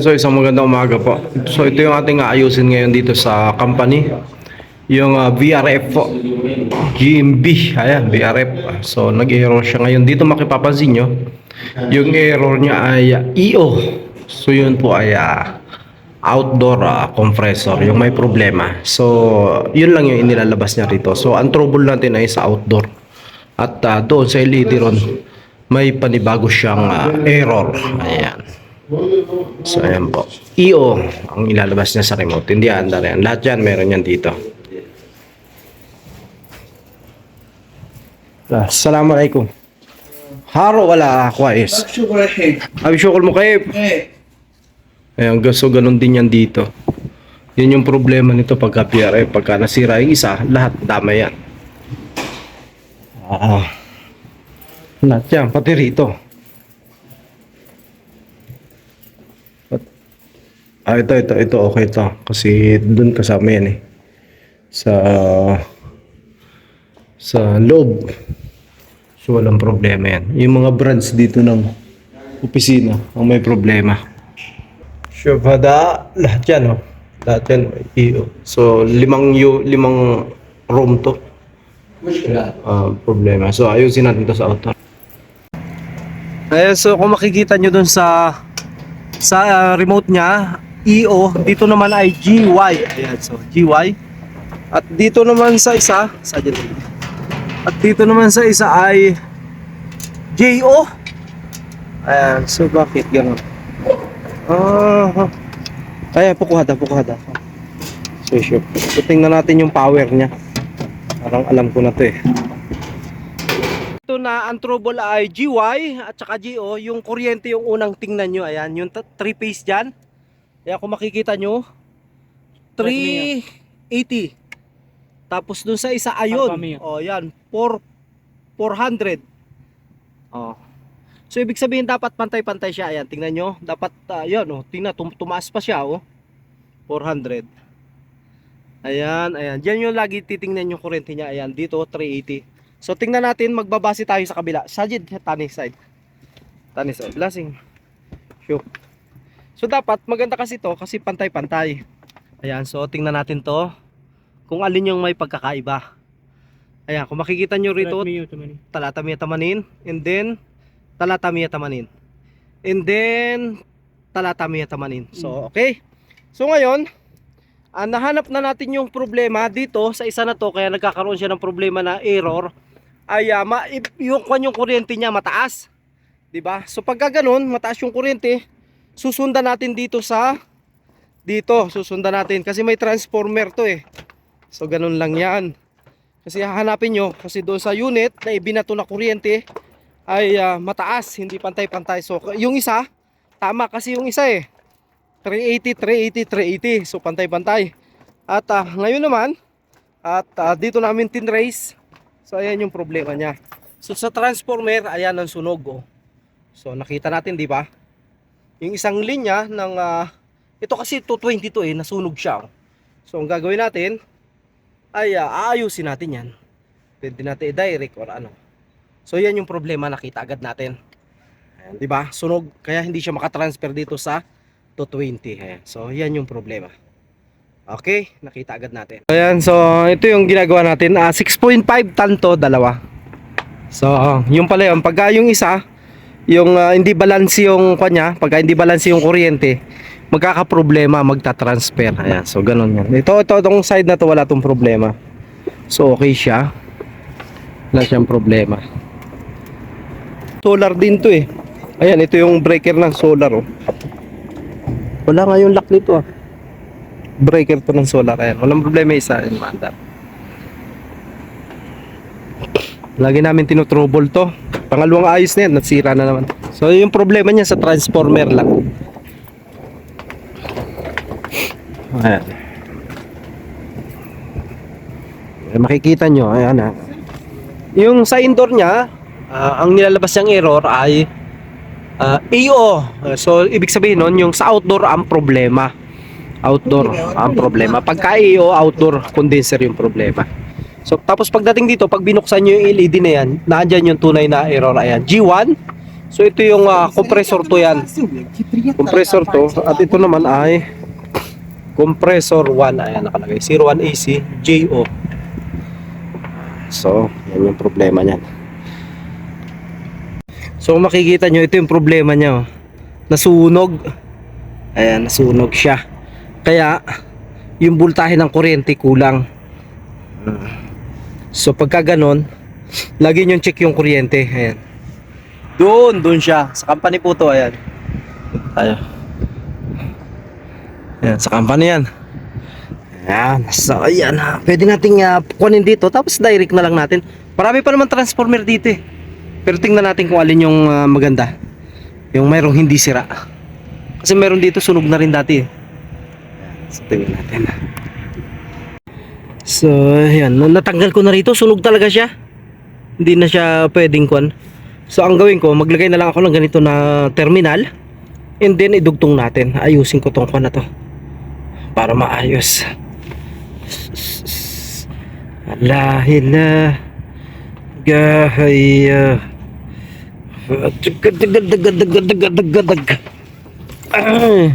So isang magandang umaga po. So ito yung ating aayusin ngayon dito sa company. Yung ah, VRF po. GMB. Ayan, VRF. So nag-error siya ngayon. Dito makipapansin nyo. Yung error niya ay ah, EO. So yun po ay ah, outdoor ah, compressor. Yung may problema. So yun lang yung inilalabas niya rito. So ang trouble natin ay sa outdoor. At ah, doon sa LED ron, may panibago siyang ah, error. Ayan. So, ayan po. EO ang ilalabas niya sa remote. Hindi andar yan. Lahat yan, meron yan dito. Assalamualaikum. Haro wala ako is. Abi syukur mo kayo. Ayan, so ganun din yan dito. Yun yung problema nito pagka PRA. Pagka nasira yung isa, lahat dama yan. Ah. Lahat yan, pati rito. Ah, ito, ito, ito, okay to. Kasi doon kasama yan eh. Sa, sa loob. So, walang problema yan. Yung mga brands dito ng opisina ang may problema. Shubhada, lahat yan, oh. Lahat yan, EO. So, limang, U, limang room to. Uh, problema. So, ayusin natin to sa auto. Ayan, so kung makikita nyo dun sa sa uh, remote niya, EO, dito naman ay GY. Ayan, so GY. At dito naman sa isa, sa. At dito naman sa isa ay JO. Ayan, so bakit ganun? Ah, kaya pukuhada, pukuhada. So, sure. So, tingnan natin yung power niya. Parang alam ko na to eh. Ito na ang trouble ay GY at saka GO, yung kuryente yung unang tingnan nyo. Ayan, yung 3 phase dyan. Kaya kung makikita nyo, 380. Tapos dun sa isa ayun. Oh, yan, 4 400. Oh. So ibig sabihin dapat pantay-pantay siya. Ayan, tingnan nyo. Dapat uh, yan, oh, tingnan tum- tumaas pa siya, oh. 400. Ayan, ayan. Diyan yung lagi titingnan yung kurente niya. Ayan, dito 380. So tingnan natin, magbabase tayo sa kabila. Sajid, tani side. Tani side. Lasing. Shoot. So dapat maganda kasi to kasi pantay-pantay. Ayan, so tingnan natin to kung alin yung may pagkakaiba. Ayan, kung makikita nyo rito, talatamiya tamanin, and then talatamiya tamanin. And then talatamiya tamanin. So, okay. So ngayon, ah, nahanap na natin yung problema dito sa isa na to kaya nagkakaroon siya ng problema na error ay ah, ma- yung kwan yung kuryente niya mataas. 'Di ba? So pagka ganun, mataas yung kuryente, susundan natin dito sa dito, susundan natin kasi may transformer to eh. So ganun lang 'yan. Kasi hahanapin nyo kasi doon sa unit na ibinato na kuryente ay ah, mataas, hindi pantay-pantay. So yung isa, tama kasi yung isa eh. 380, 380, 380. So pantay-pantay. At ah, ngayon naman, at ah, dito namin tinrace. So ayan yung problema niya. So sa transformer, ayan ang sunog oh. So nakita natin, di ba? Yung isang linya ng ah, ito kasi 220 to eh, nasunog siya. oh. So ang gagawin natin ay ah, aayusin natin 'yan. Pwede natin i-direct or ano. So yan yung problema nakita agad natin. Ayan, di ba? Sunog kaya hindi siya makatransfer dito sa 220. Ayan. So yan yung problema. Okay, nakita agad natin. Ayan, so ito yung ginagawa natin. Ah, 6.5 ton to, dalawa. So, yung pala yun. Pagka yung isa, yung ah, hindi balance yung kanya, pagka hindi balance yung kuryente, magkakaproblema, magta-transfer. Ayan, so ganun yan. Ito, ito, itong side na to, wala tong problema. So, okay siya. Wala siyang problema. Solar din to eh. Ayan, ito yung breaker ng solar oh. Wala nga yung lock nito ah breaker to ng solar ayan walang problema isa yun maandar lagi namin tinutrouble to. Pangalawang ayos na yan nasira na naman. So yung problema niya sa transformer lang. Ayan. Eh, makikita nyo ayan ha yung sa indoor niya ah, ang nilalabas niyang error ay ah, AO so ibig sabihin nun yung sa outdoor ang problema. Outdoor ang problema. Pagka EO, outdoor condenser yung problema. So, tapos pagdating dito, pag binuksan nyo yung LED na yan, naandyan yung tunay na error. Ayan, G1. So ito yung ah, compressor to yan. Compressor to at ito naman ay compressor 1 ayan nakalagay 01 AC JO. So, yan yung problema niyan. So makikita nyo ito yung problema niya. oh. Nasunog. Ayan, nasunog siya. Kaya yung voltahe ng kuryente kulang. So pagka ganon, lagi nyo check yung kuryente. Ayan. Doon, doon siya. Sa company po to, ayan. Tayo. Ayan, sa company yan. Ayan, so ayan. Pwede nating uh, kunin dito, tapos direct na lang natin. Marami pa naman transformer dito eh. Pero tingnan natin kung alin yung ah, maganda. Yung mayroong hindi sira. Kasi meron dito sunog na rin dati eh. Ayan, So tingnan natin. So, ayan. Natanggal ko na rito. Sunog talaga siya. Hindi na siya pwedeng kwan. So, ang gawin ko, maglagay na lang ako ng ganito na terminal. And then, idugtong natin. Ayusin ko tong kwan na to. Para maayos. La ilaha gahaya. Ah.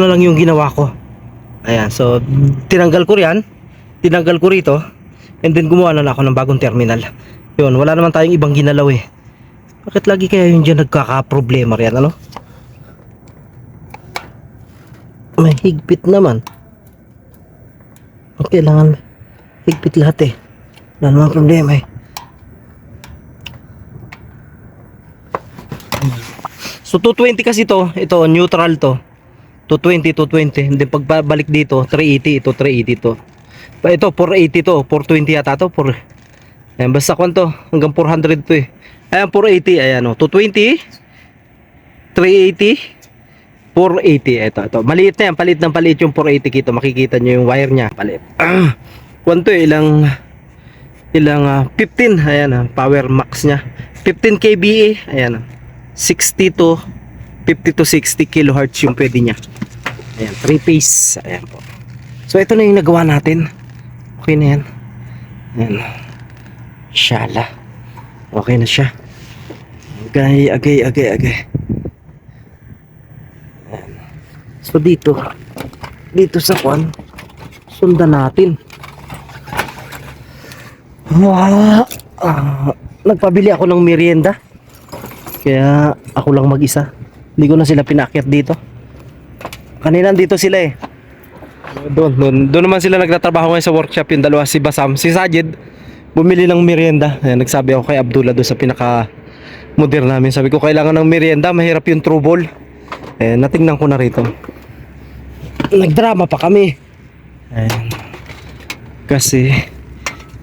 ano lang yung ginawa ko. Ayan, so tinanggal ko riyan, tinanggal ko rito, and then gumawa na lang ako ng bagong terminal. Yun, wala naman tayong ibang ginalaw eh. Bakit lagi kaya yun dyan nagkaka-problema riyan, ano? May higpit naman. Kailangan higpit lahat eh. Wala naman problema eh. So 220 kasi to, ito neutral to. 220, 220. Hindi pagbalik dito, 380, ito 380 to. Pa ito 480 to, 420 yata to, 4. Ayan, basta kwan to, hanggang 400 to eh. Ayan 480, ayan oh, 220 380 480 ito ito. Maliit na yan, palit ng palit yung 480 kito. Makikita nyo yung wire niya, palit. To eh, ilang ilang ah, 15 ayan ah, power max niya. 15 kVA, ayan ah. 60 to 50 to 60 kilohertz yung pwede niya. Ayan, 3 phase. Ayan po. So ito na yung nagawa natin. Okay na yan. Ayan. Shala. Okay na siya. Agay, agay, agay, agay. Ayan. So dito, dito sa kwan, sundan natin. Wow! Ah, nagpabili ako ng merienda. Kaya ako lang mag-isa. Hindi ko na sila pinakyat dito. Kanina dito sila eh. Doon, doon, doon naman sila nagtatrabaho ngayon sa workshop yung dalawa si Basam. Si Sajid, bumili ng merienda. Ayan, nagsabi ako kay Abdullah doon sa pinaka modern namin. Sabi ko kailangan ng merienda, mahirap yung trouble. Eh, natingnan ko na rito. Nagdrama pa kami. Ayan. Kasi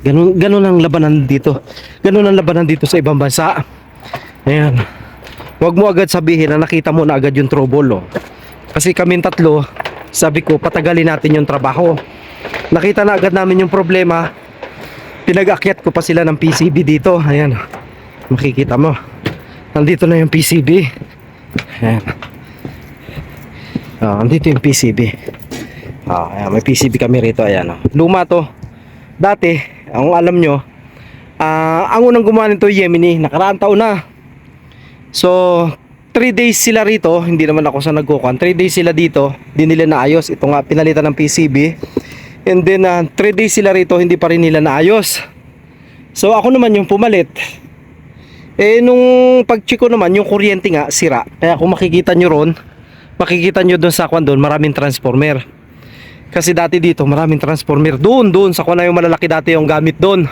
ganun, ganun ang labanan dito. Ganun ang labanan dito sa ibang bansa. Ayan. Huwag mo agad sabihin na nakita mo na agad yung trouble, oh. Kasi kami tatlo, sabi ko patagalin natin yung trabaho. Nakita na agad namin yung problema. Pinag-akyat ko pa sila ng PCB dito. Ayan. Makikita mo. Nandito na yung PCB. Ayan. Ah, andito yung PCB. Ah, ayan, may PCB kami rito. Ayan. oh. Luma to. Dati, ang alam nyo, ah, ang unang gumawa nito Yemeni. Nakaraang taon na. So, 3 days sila rito, hindi naman ako sa nagkukuhan. 3 days sila dito, di nila naayos. Ito nga, pinalitan ng PCB. And then, 3 days sila rito, hindi pa rin nila naayos. So, ako naman yung pumalit. Eh, nung pag-check ko naman, yung kuryente nga, sira. Kaya kung makikita nyo ron, makikita nyo doon sa kwan doon, maraming transformer. Kasi dati dito, maraming transformer. Doon, doon, sa kwan na yung malalaki dati yung gamit doon.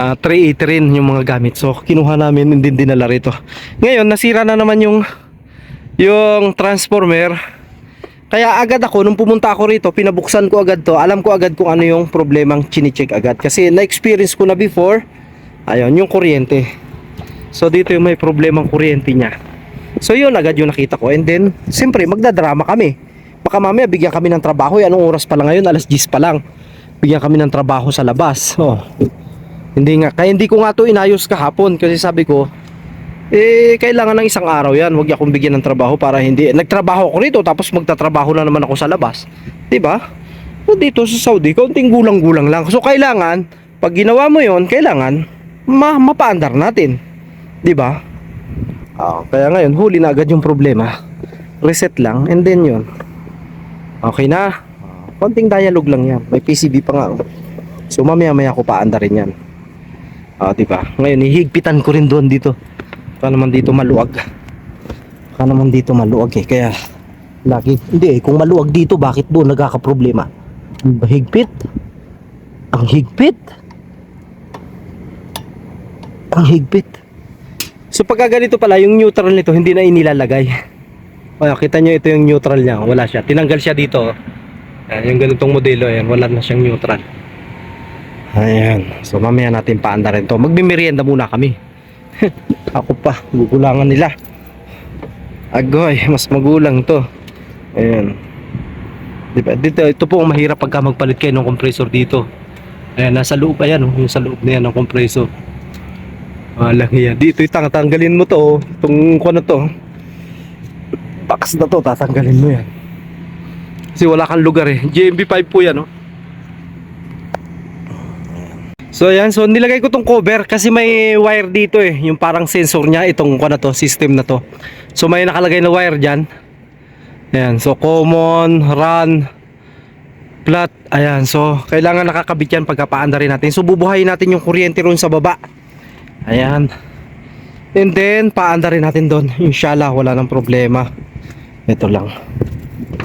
Ah, 380 rin yung mga gamit. So, kinuha namin hindi dinala rito. Ngayon, nasira na naman yung yung transformer. Kaya agad ako, nung pumunta ako rito, pinabuksan ko agad to. Alam ko agad kung ano yung problemang chine-check agad. Kasi na-experience ko na before, ayun, yung kuryente. So, dito yung may problemang kuryente niya. So, yun agad yung nakita ko. And then, siyempre, magdadrama kami. Baka mamaya bigyan kami ng trabaho. Eh, anong oras pa lang ngayon? Alas 10 pa lang. Bigyan kami ng trabaho sa labas. Oh. Hindi nga, kaya hindi ko nga to inayos kahapon kasi sabi ko, eh, kailangan ng isang araw yan. Huwag akong bigyan ng trabaho para hindi. Nagtrabaho ako rito tapos magtatrabaho na naman ako sa labas. 'Di ba? O dito sa Saudi, kaunting gulang-gulang lang. So, kailangan, pag ginawa mo yon kailangan, ma mapaandar natin. 'Di ba? Ah, kaya ngayon, huli na agad yung problema. Reset lang, and then yun. Okay na. Konting dialogue lang yan. May PCB pa nga. oh. So, mamaya-maya ko paandarin yan. Ah, di ba? Ngayon ihigpitan ko rin doon dito. Baka naman dito maluwag. Baka naman dito maluwag eh. Kaya lagi hindi eh kung maluwag dito bakit doon nagkakaproblema? Higpit. Ang higpit. Ang higpit. So pagka ganito pala yung neutral nito hindi na inilalagay. O kita nyo ito yung neutral niya. Wala siya. Tinanggal siya dito. Ayan, yung ganitong modelo ayan, wala na siyang neutral. Ayan. So mamaya natin paanda rin to. Magmimerienda muna kami. Ako pa, gugulangan nila. Agoy, mas magulang to. Ayan. Diba? Dito, ito po ang mahirap pagka magpalit kayo ng compressor dito. Ayan, nasa loob ayan, oh, yung sa loob na yan ng compressor. Walang yan. Dito, itang tanggalin mo to. oh. Itong kung ano to. Box na to, tatanggalin mo yan. Kasi wala kang lugar eh. GMB5 po yan, oh. So ayan, so nilagay ko tong cover kasi may wire dito eh, yung parang sensor niya itong ano to, system na to. So may nakalagay na wire diyan. Ayan, so common, run, flat, ayan. So kailangan nakakabit yan pagkapaanda rin natin. So bubuhayin natin yung kuryente ron sa baba. Ayan. And then paanda rin natin doon. Inshallah wala nang problema. Ito lang.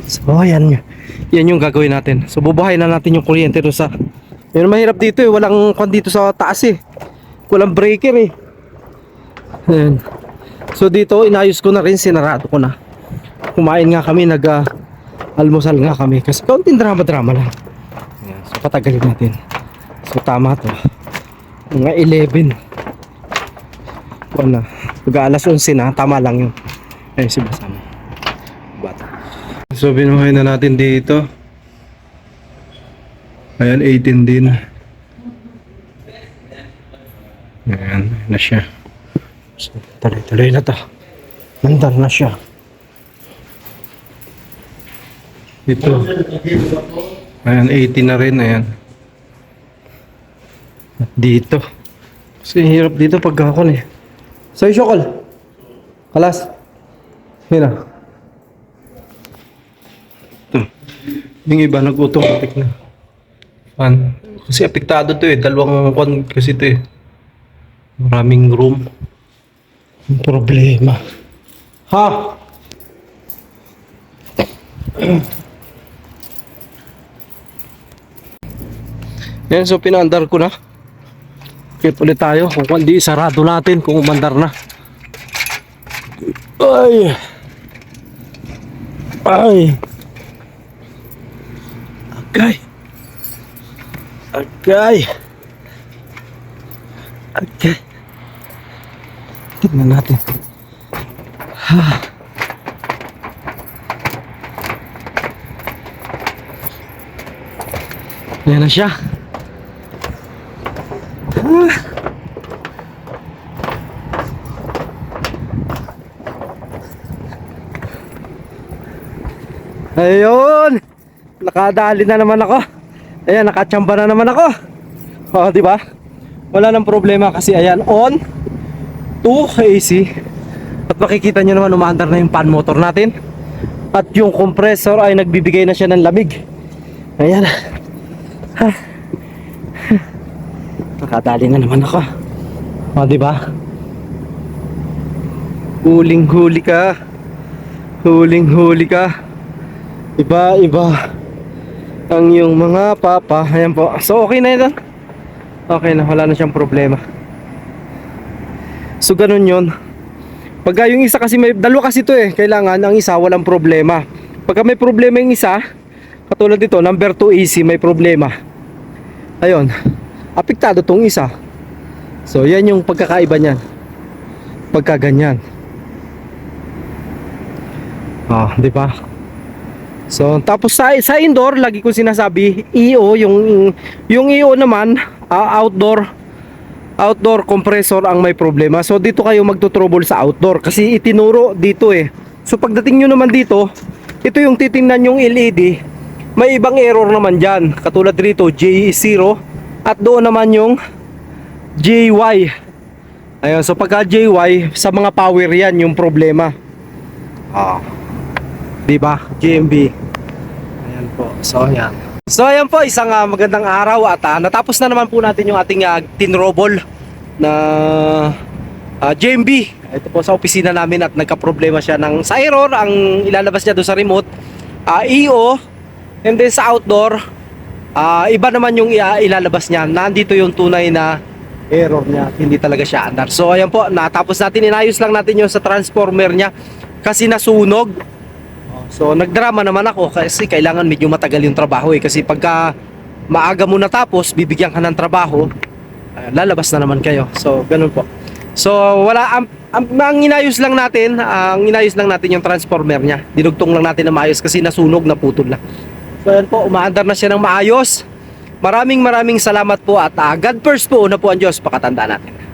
So ayan. Yan yung gagawin natin. So bubuhayin na natin yung kuryente doon sa yun mahirap dito eh, walang kwan dito sa taas eh. Walang breaker eh. Ayan. So dito, inayos ko na rin, sinarado ko na. Kumain nga kami, nag ah, almusal nga kami. Kasi kaunting drama-drama lang. Ayan. So patagalin natin. So tama to. Mga 11. Wala. Pag alas 11 na, tama lang yun. Ayun si Basama. Bata. So binuhay na natin dito. Ayan, 18 din. Ayan, na siya. So, tuloy-tuloy na to. Nandar na siya. Ito. Ayan, 18 na rin. Ayan. At dito. Kasi hirap dito pag ako eh. So, Shokol. Kalas. Yun na. Ito. Yung iba nag-automatic na. Fan. Kasi apektado to eh. Dalawang kwan kasi to eh. Maraming room. Problema. Ha? Yan, so pinaandar ko na. Kit ulit tayo. Kung hindi, sarado natin kung umandar na. Ay! Ay! Okay. Okay. Okay. Tignan natin. Ha. Ayan na siya. Ayun! Nakadali na naman ako. Ayan, nakachamba na naman ako. Oh, di ba? Wala nang problema kasi ayan, on, 2 AC. At makikita nyo naman umaandar na yung fan motor natin. At yung compressor ay nagbibigay na siya ng lamig. Ayan. Ha. Nakadali na naman ako. O, di ba? Huling-huli ka. Huling-huli ka. Iba-iba ang yung mga papa. Ayan po. So, okay na ito. Okay na. Wala na siyang problema. So, ganun yun. Pagka yung isa kasi may, dalawa kasi to eh. Kailangan ang isa walang problema. Pagka may problema yung isa, katulad dito, number 2 easy, may problema. Ayun. Apektado tong isa. So, yan yung pagkakaiba niyan. Pagka ganyan. Oh, di ba? So, tapos sa, sa indoor, lagi ko sinasabi, EO, yung, yung EO naman, ah, outdoor, outdoor compressor ang may problema. So, dito kayo magto-trouble sa outdoor kasi itinuro dito eh. So, pagdating nyo naman dito, ito yung titingnan yung LED, may ibang error naman dyan. Katulad rito, J0 at doon naman yung JY. Ayun, so pagka JY, sa mga power yan yung problema. Ah. 'Di ba? GMB. Ayan po. So ayan. So ayan po, isang ah, magandang araw at ah, natapos na naman po natin yung ating uh, tinrobol na JMB. Ito po sa opisina namin at nagka-problema siya ng sa error ang ilalabas niya doon sa remote. Ah, EO and then sa outdoor ah, iba naman yung ia- ilalabas niya. Nandito yung tunay na error niya. Hindi talaga siya andar. So ayan po, natapos natin inayos lang natin yung sa transformer niya kasi nasunog. So nagdrama naman ako kasi kailangan medyo matagal yung trabaho eh kasi pagka maaga mo natapos, bibigyan ka ng trabaho, ah, lalabas na naman kayo. So ganun po. So wala ang, ang, ang inayos lang natin, ang inayos lang natin yung transformer niya. Dinugtong lang natin na maayos kasi nasunog, naputol na. So yan po, umaandar na siya ng maayos. Maraming maraming salamat po at ah, God first po una po ang Diyos, pakatanda natin.